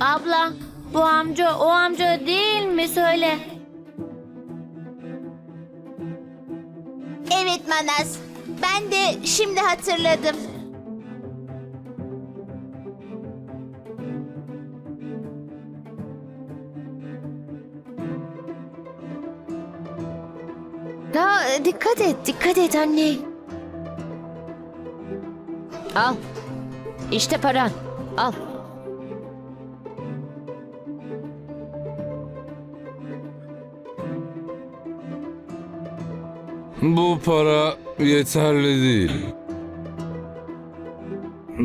Abla bu amca o amca değil mi söyle. Evet Manas. Ben de şimdi hatırladım. Daha dikkat et, dikkat et anne. Al. İşte paran. Al. Bu para yeterli değil.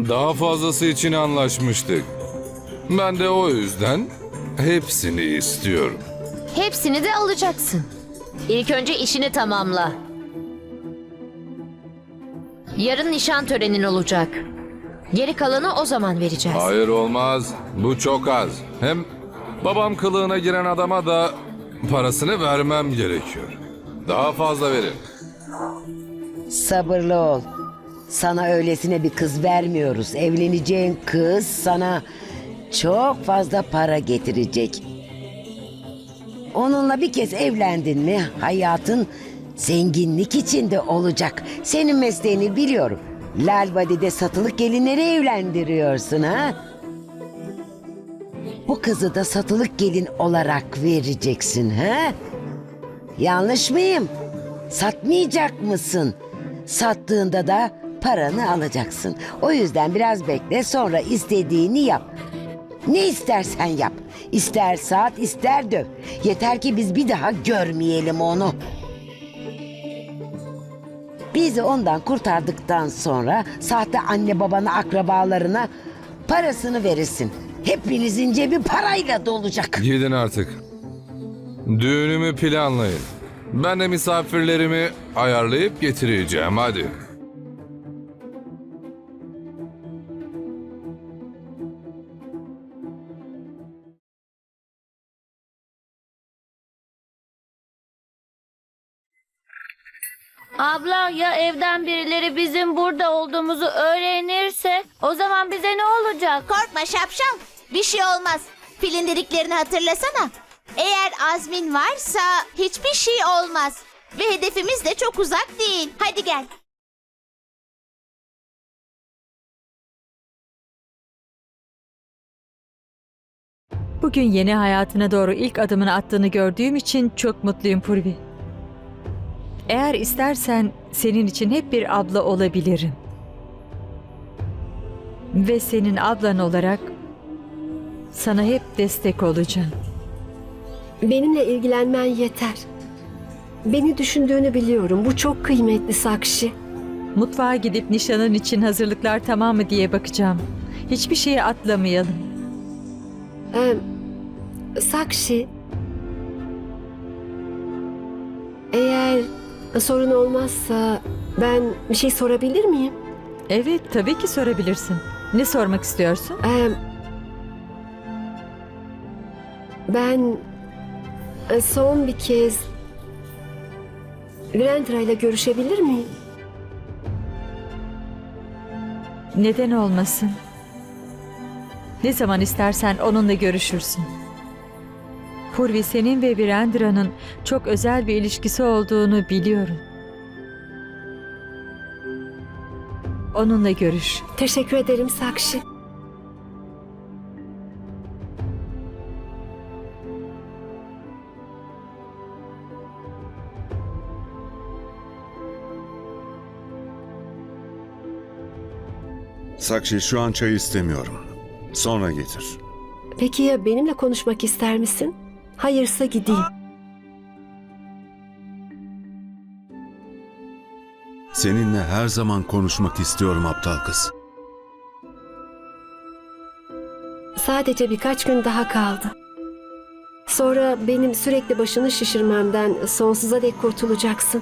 Daha fazlası için anlaşmıştık. Ben de o yüzden hepsini istiyorum. Hepsini de alacaksın. İlk önce işini tamamla. Yarın nişan törenin olacak. Geri kalanı o zaman vereceğiz. Hayır olmaz. Bu çok az. Hem babam kılığına giren adama da parasını vermem gerekiyor. Daha fazla verin. Sabırlı ol. Sana öylesine bir kız vermiyoruz. Evleneceğin kız sana çok fazla para getirecek. Onunla bir kez evlendin mi hayatın zenginlik içinde olacak. Senin mesleğini biliyorum. Lalvadi'de satılık gelinleri evlendiriyorsun ha? Bu kızı da satılık gelin olarak vereceksin ha? Yanlış mıyım? Satmayacak mısın? Sattığında da paranı alacaksın. O yüzden biraz bekle sonra istediğini yap. Ne istersen yap. İster saat ister döv. Yeter ki biz bir daha görmeyelim onu. Bizi ondan kurtardıktan sonra sahte anne babana akrabalarına parasını verirsin. Hepinizin cebi parayla dolacak. Gidin artık. Düğünümü planlayın. Ben de misafirlerimi ayarlayıp getireceğim hadi. Abla ya evden birileri bizim burada olduğumuzu öğrenirse o zaman bize ne olacak? Korkma şapşal. Bir şey olmaz. Filin dediklerini hatırlasana. Eğer azmin varsa hiçbir şey olmaz. Ve hedefimiz de çok uzak değil. Hadi gel. Bugün yeni hayatına doğru ilk adımını attığını gördüğüm için çok mutluyum Purvi. Eğer istersen senin için hep bir abla olabilirim. Ve senin ablan olarak sana hep destek olacağım. Benimle ilgilenmen yeter. Beni düşündüğünü biliyorum. Bu çok kıymetli Sakşi. Mutfağa gidip nişanın için hazırlıklar tamam mı diye bakacağım. Hiçbir şeyi atlamayalım. Ee, Sakşi. Eğer sorun olmazsa ben bir şey sorabilir miyim? Evet, tabii ki sorabilirsin. Ne sormak istiyorsun? Ee, ben son bir kez Virendra ile görüşebilir miyim? Neden olmasın? Ne zaman istersen onunla görüşürsün. Purvi senin ve Virendra'nın çok özel bir ilişkisi olduğunu biliyorum. Onunla görüş. Teşekkür ederim Sakşi. Sakşi şu an çay istemiyorum. Sonra getir. Peki ya benimle konuşmak ister misin? Hayırsa gideyim. Seninle her zaman konuşmak istiyorum aptal kız. Sadece birkaç gün daha kaldı. Sonra benim sürekli başını şişirmemden sonsuza dek kurtulacaksın.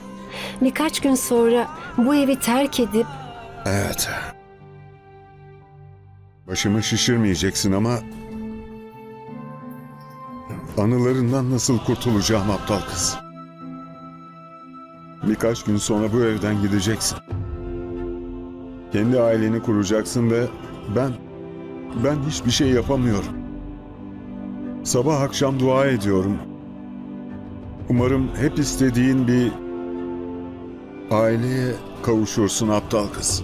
Birkaç gün sonra bu evi terk edip Evet. Başımı şişirmeyeceksin ama... Anılarından nasıl kurtulacağım aptal kız? Birkaç gün sonra bu evden gideceksin. Kendi aileni kuracaksın ve ben... Ben hiçbir şey yapamıyorum. Sabah akşam dua ediyorum. Umarım hep istediğin bir aileye kavuşursun aptal kız.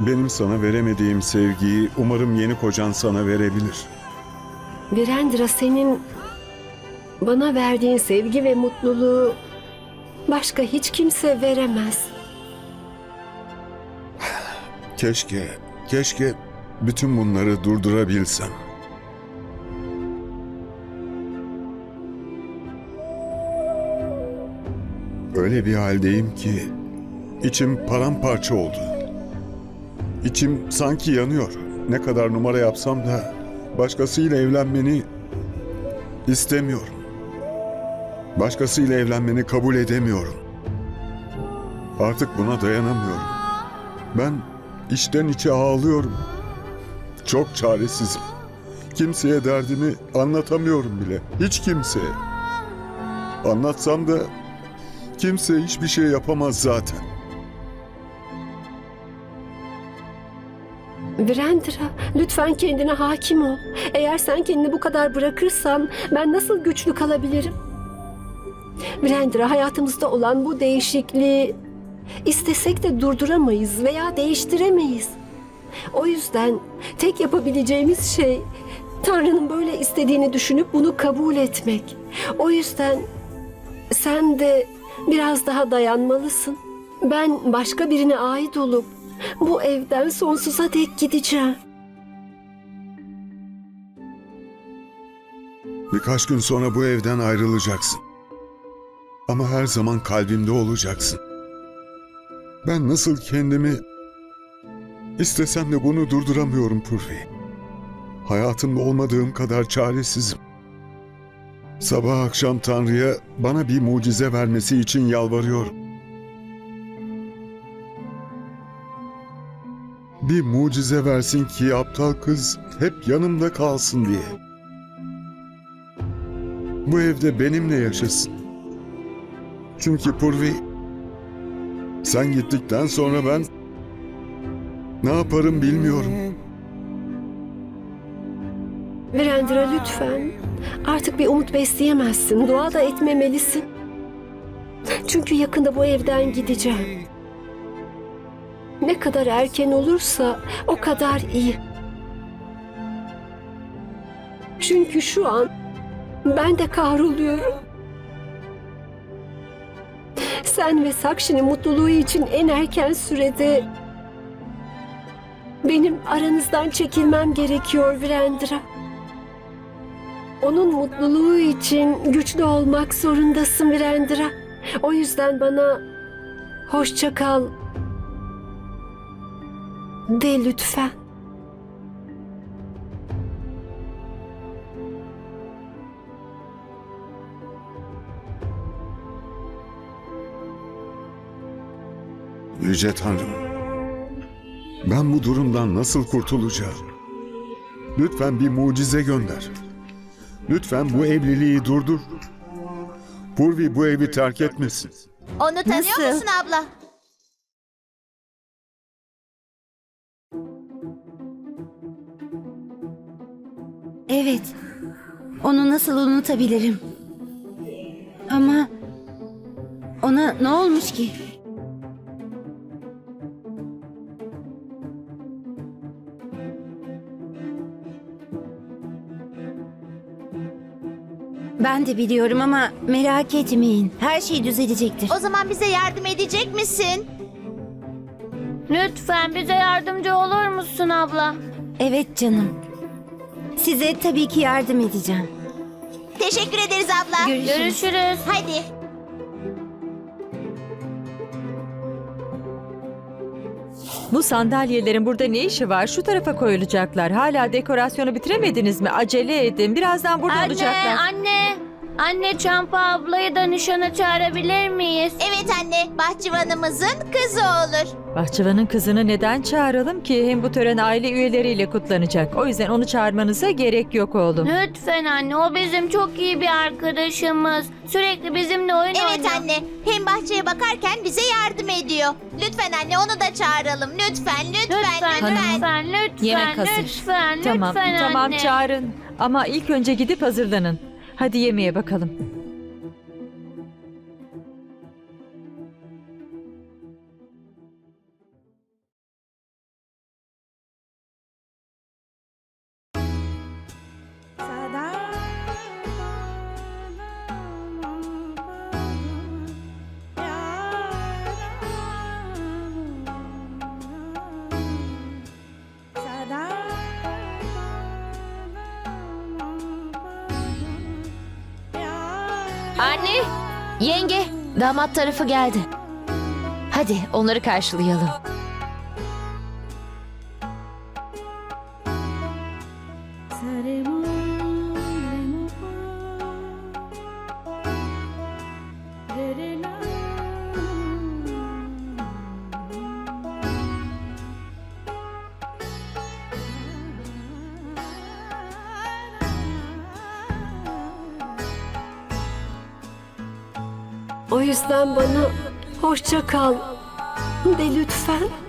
Benim sana veremediğim sevgiyi umarım yeni kocan sana verebilir. Virendra senin bana verdiğin sevgi ve mutluluğu başka hiç kimse veremez. Keşke, keşke bütün bunları durdurabilsem. Öyle bir haldeyim ki içim paramparça oldu. İçim sanki yanıyor. Ne kadar numara yapsam da başkasıyla evlenmeni istemiyorum. Başkasıyla evlenmeni kabul edemiyorum. Artık buna dayanamıyorum. Ben içten içe ağlıyorum. Çok çaresizim. Kimseye derdimi anlatamıyorum bile. Hiç kimseye. Anlatsam da kimse hiçbir şey yapamaz zaten. Virendra, lütfen kendine hakim ol. Eğer sen kendini bu kadar bırakırsan ben nasıl güçlü kalabilirim? Virendra, hayatımızda olan bu değişikliği istesek de durduramayız veya değiştiremeyiz. O yüzden tek yapabileceğimiz şey Tanrı'nın böyle istediğini düşünüp bunu kabul etmek. O yüzden sen de biraz daha dayanmalısın. Ben başka birine ait olup bu evden sonsuza dek gideceğim. Birkaç gün sonra bu evden ayrılacaksın. Ama her zaman kalbimde olacaksın. Ben nasıl kendimi istesem de bunu durduramıyorum Purvi. Hayatımda olmadığım kadar çaresizim. Sabah akşam Tanrı'ya bana bir mucize vermesi için yalvarıyorum. Bir mucize versin ki aptal kız hep yanımda kalsın diye. Bu evde benimle yaşasın. Çünkü Purvi sen gittikten sonra ben ne yaparım bilmiyorum. Virendra lütfen. Artık bir umut besleyemezsin. Dua da etmemelisin. Çünkü yakında bu evden gideceğim. Ne kadar erken olursa o kadar iyi. Çünkü şu an ben de kahroluyorum. Sen ve Sakşi'nin mutluluğu için en erken sürede benim aranızdan çekilmem gerekiyor Virendra. Onun mutluluğu için güçlü olmak zorundasın Virendra. O yüzden bana hoşça kal de lütfen. Yüce Tanrım. Ben bu durumdan nasıl kurtulacağım? Lütfen bir mucize gönder. Lütfen bu evliliği durdur. Purvi bu evi terk etmesin. Onu tanıyor musun abla? Evet. Onu nasıl unutabilirim? Ama ona ne olmuş ki? Ben de biliyorum ama merak etmeyin. Her şey düzelecektir. O zaman bize yardım edecek misin? Lütfen bize yardımcı olur musun abla? Evet canım. Size tabii ki yardım edeceğim. Teşekkür ederiz abla. Görüşürüz. Görüşürüz. Hadi. Bu sandalyelerin burada ne işi var? Şu tarafa koyulacaklar. Hala dekorasyonu bitiremediniz mi? Acele edin. Birazdan burada Anne, olacaklar. anne, Anne Çampa ablayı da nişana çağırabilir miyiz? Evet anne, bahçıvanımızın kızı olur. Bahçıvanın kızını neden çağıralım ki? Hem bu tören aile üyeleriyle kutlanacak. O yüzden onu çağırmanıza gerek yok oğlum. Lütfen anne o bizim çok iyi bir arkadaşımız. Sürekli bizimle oyun Evet oynuyor. anne, hem bahçeye bakarken bize yardım ediyor. Lütfen anne onu da çağıralım. Lütfen, lütfen, Lütfen, lütfen. lütfen, lütfen, Yemek hazır. lütfen, Tamam, lütfen tamam anne. çağırın. Ama ilk önce gidip hazırlanın. Hadi yemeğe bakalım. Anne, yenge, damat tarafı geldi. Hadi onları karşılayalım. O yüzden bana hoşça kal de lütfen.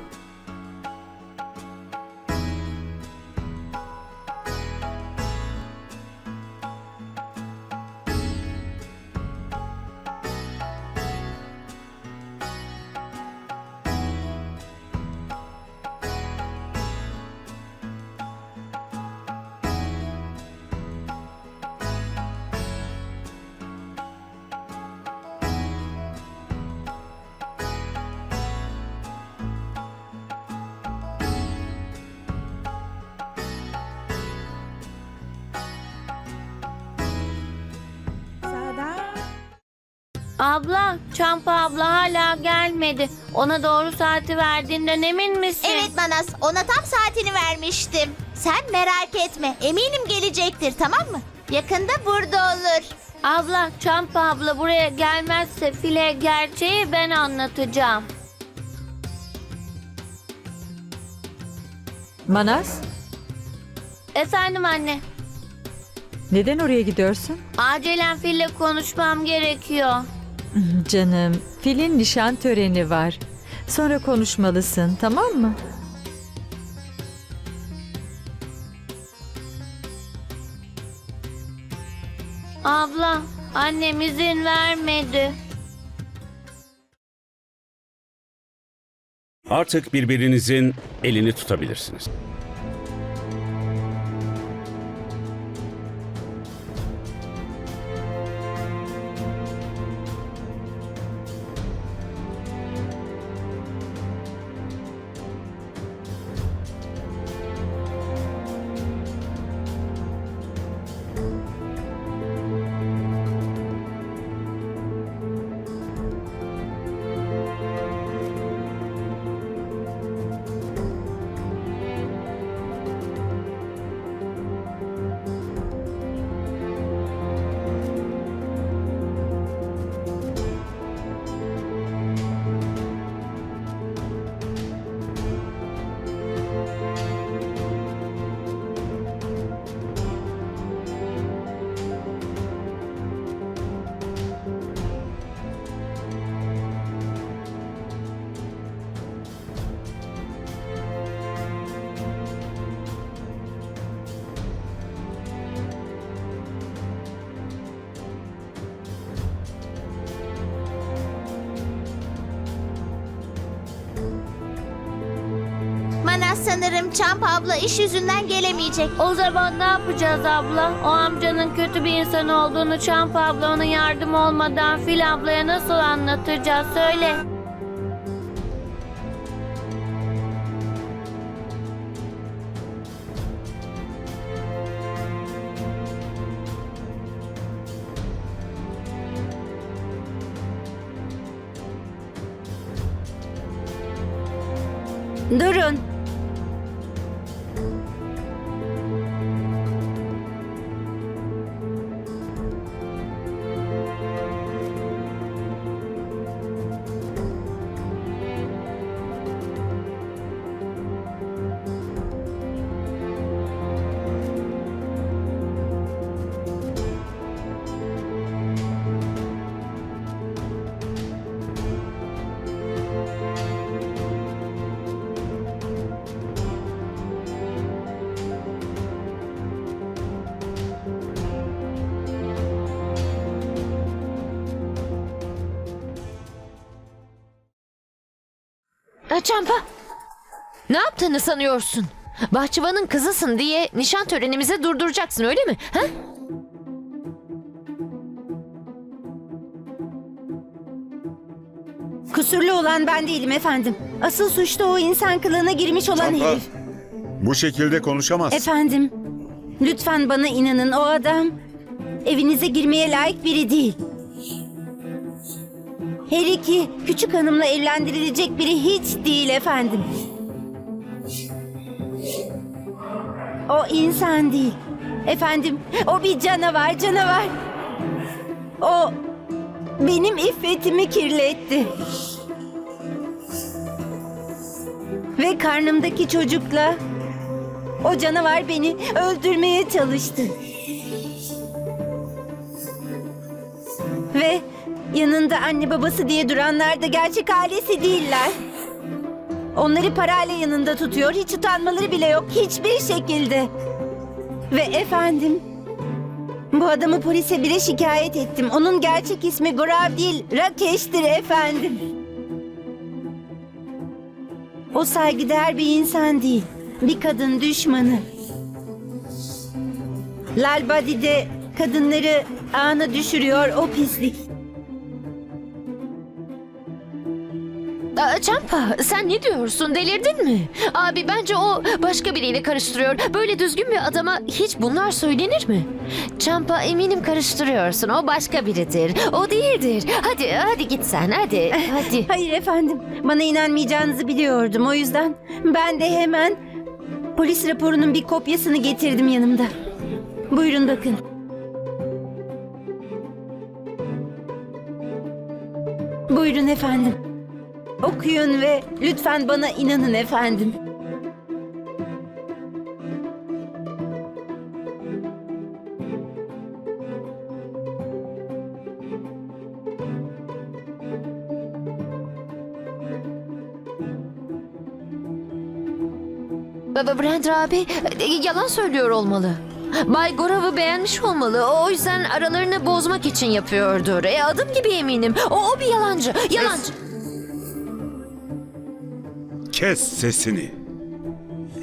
Abla, Çampa abla hala gelmedi. Ona doğru saati verdiğinden emin misin? Evet Manas, ona tam saatini vermiştim. Sen merak etme, eminim gelecektir tamam mı? Yakında burada olur. Abla, Çampa abla buraya gelmezse file gerçeği ben anlatacağım. Manas, Efendim anne, neden oraya gidiyorsun? acilen fille konuşmam gerekiyor. Canım, filin nişan töreni var. Sonra konuşmalısın, tamam mı? Abla, annem izin vermedi. Artık birbirinizin elini tutabilirsiniz. Sanırım Çampa abla iş yüzünden gelemeyecek. O zaman ne yapacağız abla? O amcanın kötü bir insan olduğunu Çampa abla ona yardım olmadan Fil ablaya nasıl anlatacağız? Söyle. Durun. Çampa! Ne yaptığını sanıyorsun? Bahçıvanın kızısın diye nişan törenimizi durduracaksın öyle mi? Ha? Kusurlu olan ben değilim efendim. Asıl suçlu o insan kılığına girmiş olan Çampa, herif. bu şekilde konuşamazsın. Efendim, lütfen bana inanın o adam evinize girmeye layık biri değil. Her iki küçük hanımla evlendirilecek biri hiç değil efendim. O insan değil. Efendim, o bir canavar, canavar. O benim iffetimi kirletti. Ve karnımdaki çocukla o canavar beni öldürmeye çalıştı. Ve yanında anne babası diye duranlar da gerçek ailesi değiller. Onları parayla yanında tutuyor, hiç utanmaları bile yok hiçbir şekilde. Ve efendim, bu adamı polise bile şikayet ettim. Onun gerçek ismi Gorav değil, Rakeş'tir efendim. O saygıdeğer bir insan değil. Bir kadın düşmanı. Lalbadi'de kadınları ağına düşürüyor o pislik. Aa, Çampa sen ne diyorsun delirdin mi? Abi bence o başka biriyle karıştırıyor. Böyle düzgün bir adama hiç bunlar söylenir mi? Çampa eminim karıştırıyorsun. O başka biridir. O değildir. Hadi hadi git sen hadi. Hadi. Hayır efendim, bana inanmayacağınızı biliyordum. O yüzden ben de hemen polis raporunun bir kopyasını getirdim yanımda. Buyurun bakın. Buyurun efendim. Okuyun ve lütfen bana inanın efendim. Baba Brenda abi e, yalan söylüyor olmalı. Bay Gorav'ı beğenmiş olmalı. O yüzden aralarını bozmak için yapıyordur. E adım gibi eminim. O, o bir yalancı. Yalancı. Kes sesini.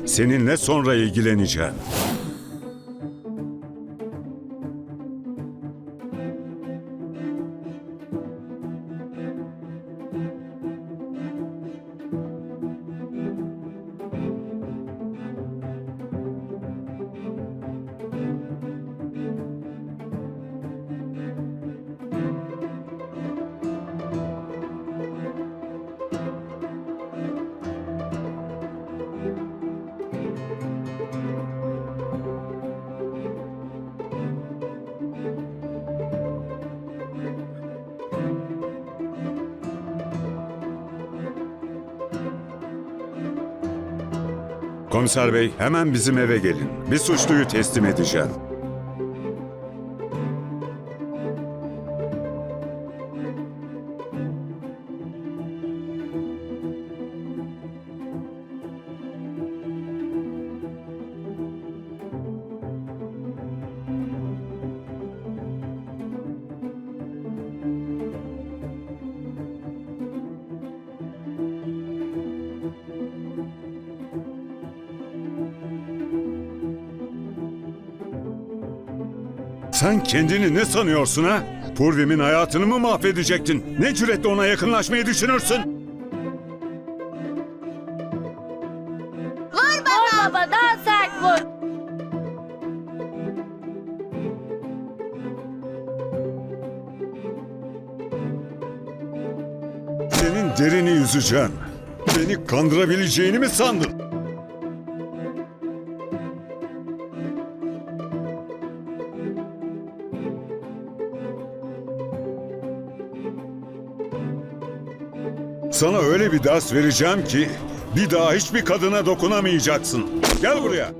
Seninle sonra ilgileneceğim. Komiser bey hemen bizim eve gelin. Bir suçluyu teslim edeceğim. Sen kendini ne sanıyorsun ha? Purvim'in hayatını mı mahvedecektin? Ne cüretle ona yakınlaşmayı düşünürsün? Vur baba daha sert vur. Senin derini yüzeceğim. Beni kandırabileceğini mi sandın? Sana öyle bir ders vereceğim ki bir daha hiçbir kadına dokunamayacaksın. Gel buraya.